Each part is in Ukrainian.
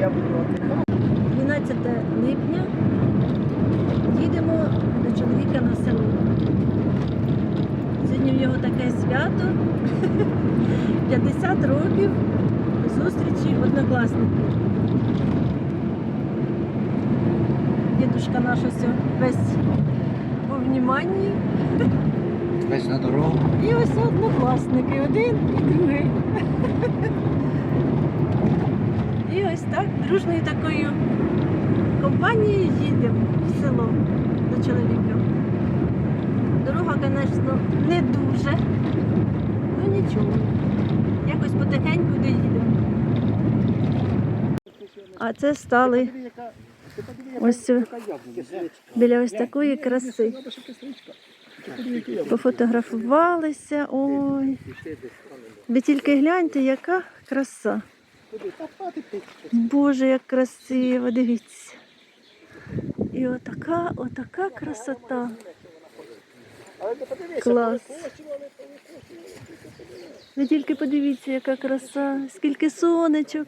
я буду віддихати. 12 липня їдемо до чоловіка на село. Сьогодні в нього таке свято. 50 років зустрічі однокласників. Дідушка наш ось весь у вніманні. Весь на дорогу. І ось однокласники, один і другий. І ось так, дружною такою компанією їдемо в село до чоловіка. Дорога, звісно, не дуже, ну нічого. Якось потихеньку доїдемо. А це стали ось біля ось такої краси. Пофотографувалися. Ой. Ви тільки гляньте, яка краса. Боже, як красиво, дивіться. І отака, отака красота. Клас. Ви тільки подивіться, яка краса, скільки сонечок.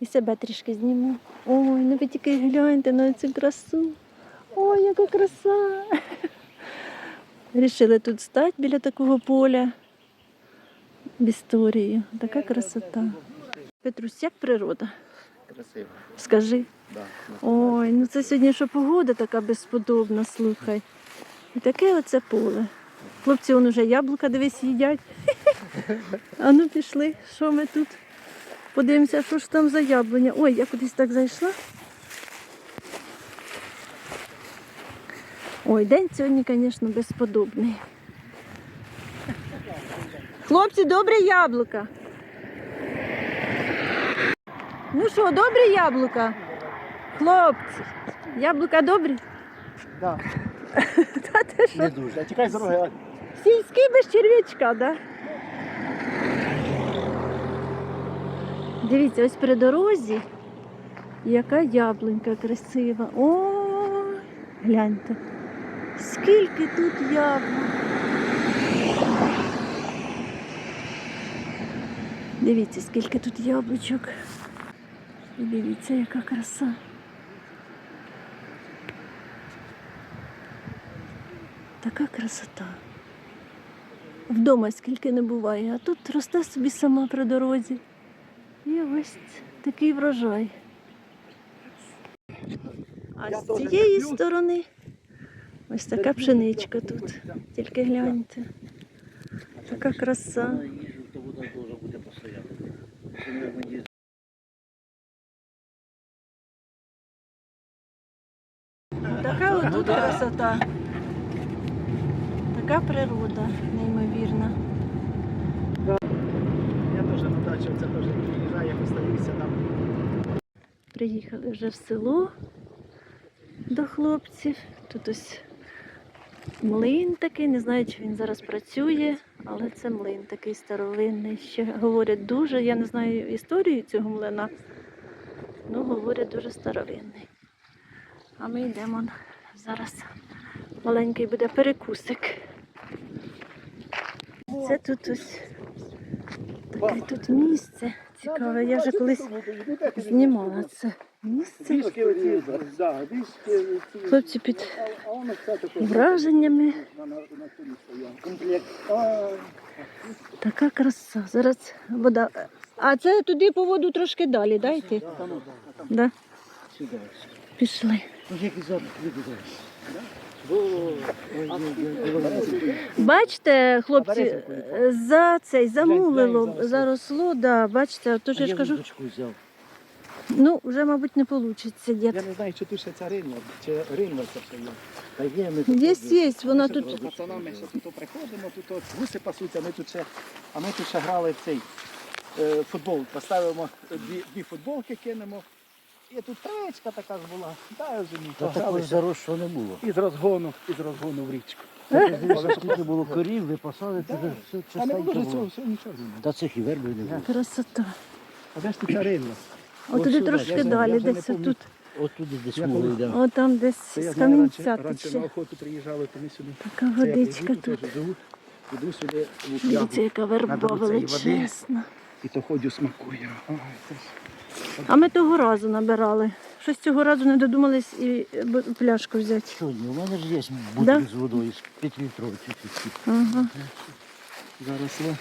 І себе трішки зніму. Ой, ну ви тільки гляньте на цю красу. Ой, яка краса. Рішили тут стати біля такого поля. В історії. Така красота. Петрусь, як природа? Красиво. Скажи. Да. Ой, ну це сьогодні що погода така безподобна, слухай. І таке оце поле. Хлопці, он уже яблука дивись їдять. А ну пішли, що ми тут? Подивимося, що ж там за яблуня. Ой, я кудись так зайшла. Ой, день сьогодні, звісно, безподобний. Хлопці, добре яблука. Ну що, добрі яблука? Хлопці, яблука добрі? Да. Та ти що? Не дуже. А Чекай з дороги. а. Сільські без черв'ячка, да? Дивіться, ось при дорозі яка яблунька красива. О, гляньте. Скільки тут яблук. Дивіться, скільки тут яблучок. І дивіться, яка краса. Така красота. Вдома скільки не буває, а тут росте собі сама при дорозі. І ось такий врожай. А з цієї сторони ось така пшеничка тут. Тільки гляньте. Така краса. Така отут красота. Така природа неймовірна. Я теж на дачі, це теж приїжджаю, як оставився там. Приїхали вже в село до хлопців. Тут ось млин такий, не знаю, чи він зараз працює, але це млин такий старовинний. Ще говорять дуже, я не знаю історію цього млина, ну говорять дуже старовинний. А ми йдемо зараз. Маленький буде перекусик. Це тут ось таке тут місце цікаве. Я вже колись знімала це Хлопці під враженнями. Така краса. Зараз вода. А це туди по воду трошки далі, дайте. Да. Пішли. Бачите, хлопці, за цей замулило, заросло, да, бачите, то ж я ж кажу. Ну вже, мабуть, не вийде, дід. Я не знаю, чи тут ще ця ринва, чи ринва це все є. Та є, ми тут Є, є, вона тут. З пацанами ще тут приходимо, тут от гуси пасуться, ми тут ще, а ми тут ще грали в цей е, футбол. Поставимо дві, дві футболки, кинемо. І тут травичка така ж була. Дай вже мені Та такої заросшого не було. І з розгону, і з розгону в річку. Але скільки було корів, ви посадите, Да. це все А не частенько було ж цього було. всього нічого. Та цих і верби не було. Красота. А де ж тут ця ринва? От туди трошки я далі, десь тут. Отуди десь Я мови коли- йде. О, там десь я з камінця раніше на тече. охоту приїжджали, то ми сюди. Така водичка тут. іду сюди Дивіться, яка верба величезна. і то ходю ж. А ми того разу набирали. Щось цього разу не додумались і е, пляшку взяти. Сьогодні у мене ж є Да? з водою, з 5 літрових. Ага. Зараз ви.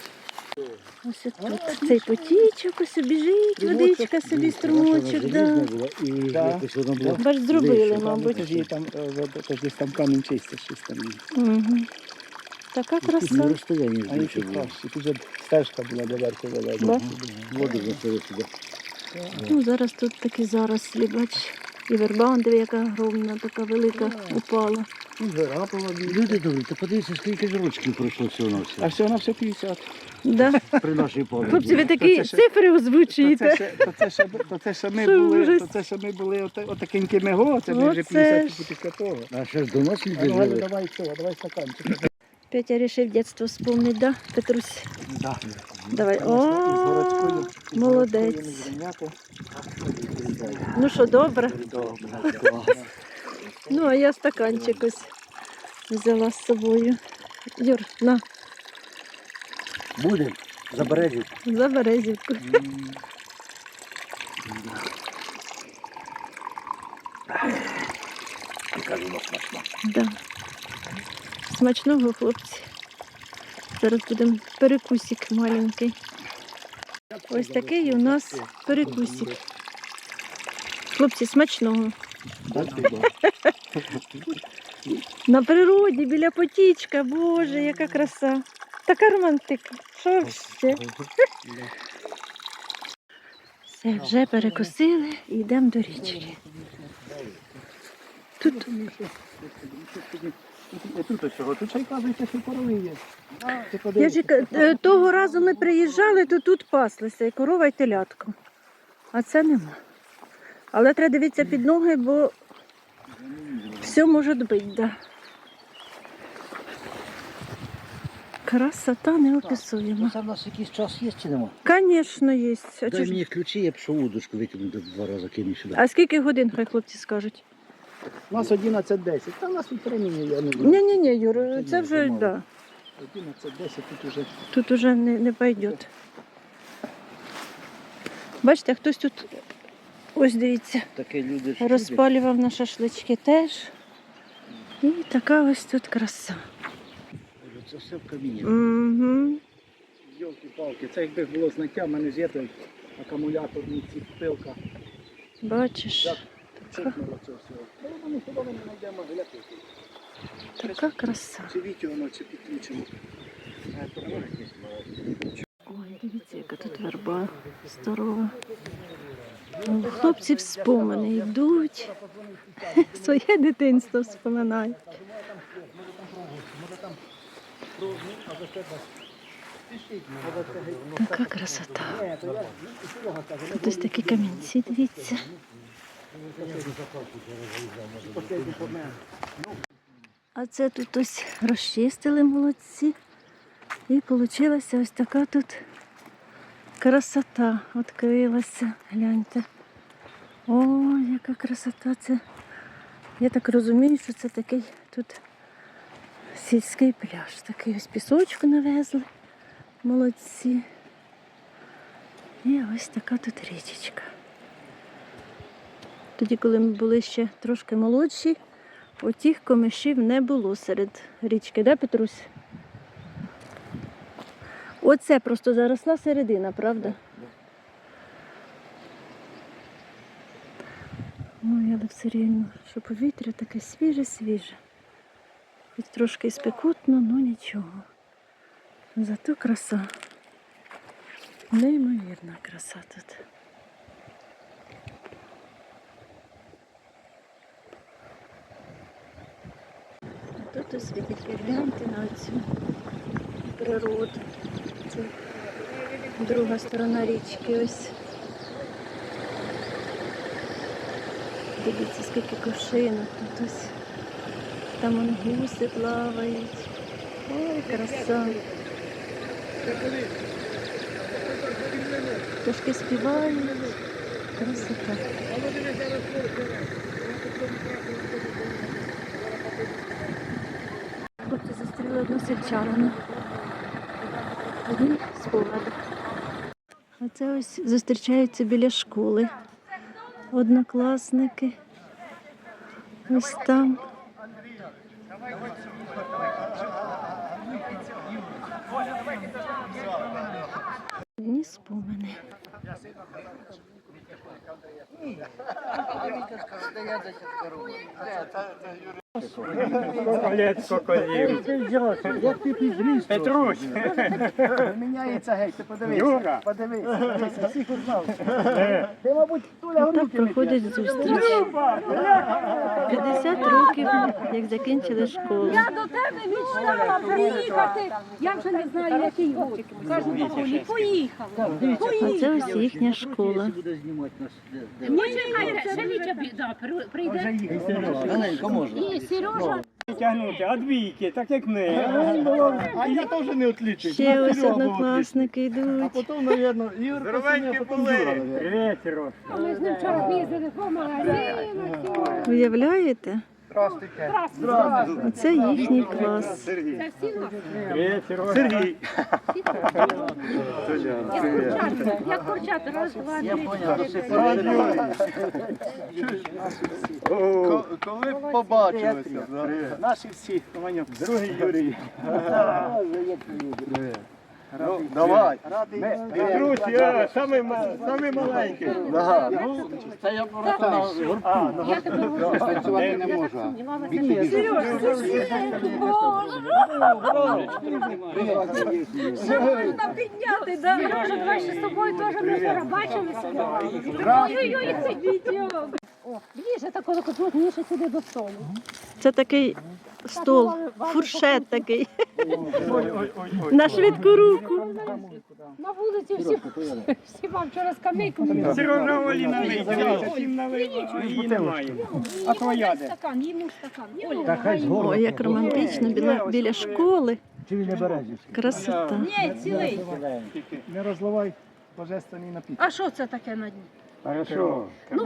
Ось тут цей потічок, ось біжить, водичка собі, струмочок. Да. Бач, зробили, мабуть. там, е, тож десь там камінь чистий, щось там. Угу. Така краса. А було. краще. Тут же стежка була до верху вела. Да? Воду засили сюди. Ну, зараз тут такі зарослі, бач. І верба, он диви, яка огромна, така велика упала. І гора була. Люди добрі, ти подивися, скільки ж рочків пройшло всього на А все. все на все 50. Да. При нашій пам'яті. Хлопці, ви такі це ще- цифри То озвучуєте. це, ще, то, це ще, то це ще ми були, то це ще ми були от, отакенькими го, це ми вже Оце 50 після того. А ще ж до нас люди жили. давай цього, давай стаканчик. Петя рішив дитинство вспомнити, да, Петрусь? Да. Давай. О, молодець. Ну що, добре? Добре. Ну, а я стаканчик ось взяла з собою. Юр, на, Буде, забережіть. за березівку. Кажу, смачно. Да. Смачного, хлопці. Зараз будемо перекусик маленький. Ось такий у нас перекусик. Хлопці, смачного. На природі, біля потічка, боже, яка краса. Така романтика. Що ще? Все, вже перекусили і йдемо до річки. Тут Тут чого, тут ще й кажуть, що корови є. Я ж е, того разу ми приїжджали, то тут паслися і корова, і телятко. А це нема. Але треба дивитися під ноги, бо все може бути, да. Красота неописуєма. це в нас якийсь час є чи нема? Звісно, є. А, Дай ж- мені ключі, я пішов удочку викину два рази кину сюди. а скільки годин, хай хлопці скажуть? У нас 11-10. Та у нас тут времени я не знаю. Ні, ні, ні, Юр, це вже да. 11-10 тут уже. Тут уже не, не пойде. Бачите, хтось тут, ось дивіться. Таке люди ж Розпалював на шашлички теж. І така ось тут краса. Це все в камінні. Угу. Йолки-палки, це якби було знаття, в мене ж є той ці пилка. Бачиш, Так. Чорного цього всього. Ну, ми хіба не знайдемо гляти. така краса. Чи вітю воно, чи підключимо. Ой, дивіться, яка тут верба здорова. Ну, Хлопці вспомини йдуть. Своє дитинство вспоминають. Така красота. Тут ось такі камінці, дивіться. А це тут ось розчистили молодці. І вийшла ось така тут красота відкрилася. Гляньте. О, яка красота це. Я так розумію, що це такий тут сільський пляж. Такий ось пісочку навезли. Молодці. І ось така тут річечка. Тоді, коли ми були ще трошки молодші, отих комишів не було серед річки, да, Петрусь? Оце просто заросла середина, правда? Ой, але все рівно, що повітря таке свіже-свіже. Хоч трошки і спекотно, ну нічого. Зато краса. Неймовірна краса тут. А Тут ви гляньте на цю природу. Це друга сторона річки ось. Дивіться, скільки кошинок тут ось. Там вон гуси плавають. Ой, краса. Пташки співають. Красота. Хлопці зустріли односельчанина. Один з поводу. Оце ось зустрічаються біля школи. Однокласники. Ось там. Одні спомини. Петрусь, Міняється геть, ти подивись. Всіх узнав. Ти, мабуть, Туля Так проходять зустріч. 50 років, як закінчили школу. Я до тебе мечтала приїхати. Я вже не знаю, який год. Кажу, бабулі, поїхала. А це ось їхня школа. Де. Почекайте, ще Вітя прийде. Маленько можна. Сережа тягнути, а двійки, так як не. А я теж не отлічив. Ще ось однокласники йдуть. Потім, мабуть, Ігор Здоровенькі були. Привіт, Сереж. ми з ним вчора їздили по магазинах. Уявляєте? Їхній клас. Це всі нас. Привіт, Сереж. Сергій. Як курчата. Раз, два, три, чотири. Коли побачилися. Наші всі. Другий Юрій. Ну, давай. Петрусь, я самий, ма- самий маленький. Ага, ну, це я просто на гурту. Я тебе говорю. Працювати не можу. Можна підняти, да? Сережа, давай ще з тобою теж ми вчора бачилися. Ой-ой-ой, це відео. О, ближче такого плотніше сюди до столу. Це такий стол, фуршет такий. На швидку руку. На вулиці всі, всі вам вчора скамейку. Сережа Олі налий. Всім налий. Її немає. А твоя де? Стакан, йому стакан. Оля, як романтично біля, біля школи. Чи він не березі? Красота. Ні, цілий. Не розливай божественний напій. А що це таке на дні? Хорошо. Ну,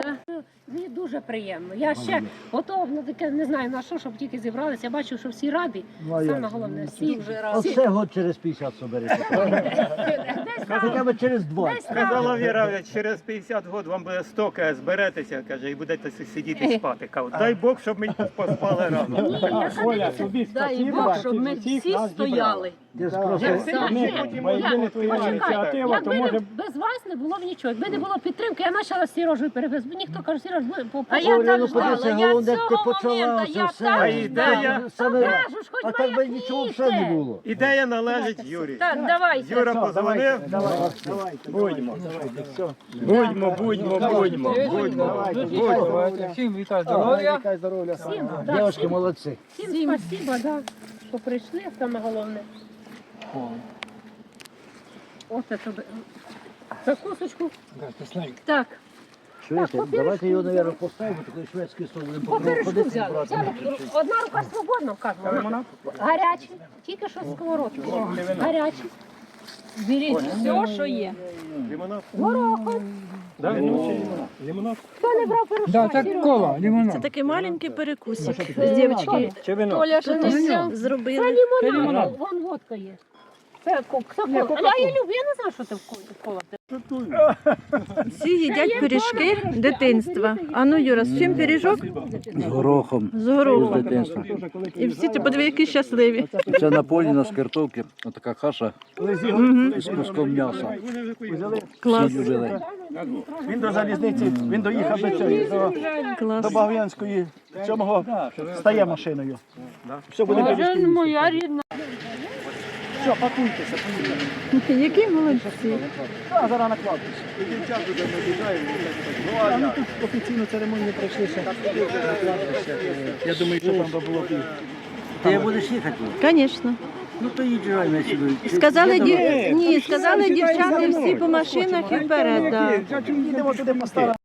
мені дуже приємно. Я ще готова на таке, не знаю на що, щоб тільки зібралися. Я бачу, що всі раді. Саме головне, всі вже раді. Оце год через 50 соберете. Хоча б через 20. Сказала Віра, через 50 років вам буде 100, зберетеся, каже, і будете сидіти спати. Кажу, дай Бог, щоб ми поспали рано. Оля, тобі Дай Бог, щоб ми всі стояли. Ти ж просто Єдина твоя ініціатива, то може без вас не було б нічого. Якби не було підтримки, я почала з Сережею перевезти. Ніхто каже, по А я Оля, так ну ждала, я головне, ти цього почала моменту, я так ідея? ждала. Саме, Кажу ж, хоч а так би моя нічого все не було. ідея належить Юрі. Так, давайте. Юра позвонив. Давайте, Будьмо. Будьмо, будьмо, будьмо, будьмо. будьмо. Всім вітаю здоров'я. Всім, да, Дівчатки всім, молодці. всім спасибо, да, що прийшли, саме головне. Оце тобі. Закусочку. Так, Чуєте? Так, Давайте його, мабуть, поставимо, такий шведський стол. будемо ходити, взяли. брати. взяли. Одна рука свободна, вказано. Гарячий. Тільки що з сковородки. Гарячий. Беріть все, що є. Горохом. Лимонад? Хто не брав пирожка? Да, Це такий маленький перекусик. Дівчатки Чи вино? Толя ще не взяв. Це зробили. лимонад. Вон водка є. Це кок. Це кола. А я люблю, я не знаю, що це в колі- кола. Всі їдять пиріжки дитинства. А ну, Юра, з чим пиріжок? З горохом. З горохом. дитинства. І всі ти подиви, які щасливі. Це наполіна з картопки, отака каша Мгм. з куском м'яса. Клас, Він до залізниці, він доїхав до цього, до, до. Багвянської, цього стає машиною. Все буде рідна. Все, пакуйтеся, поїхали. Які молодці. А, зараз на кладбище. Ну, а ми тут офіційну церемонію пройшли ще на кладбище. Я думаю, що там би було б Ти будеш їхати? Звісно. Ну то їжджай на сюди. Сказали, дів... Ні, сказали дівчата всі по машинах і вперед. Да. Їдемо туди поставимо.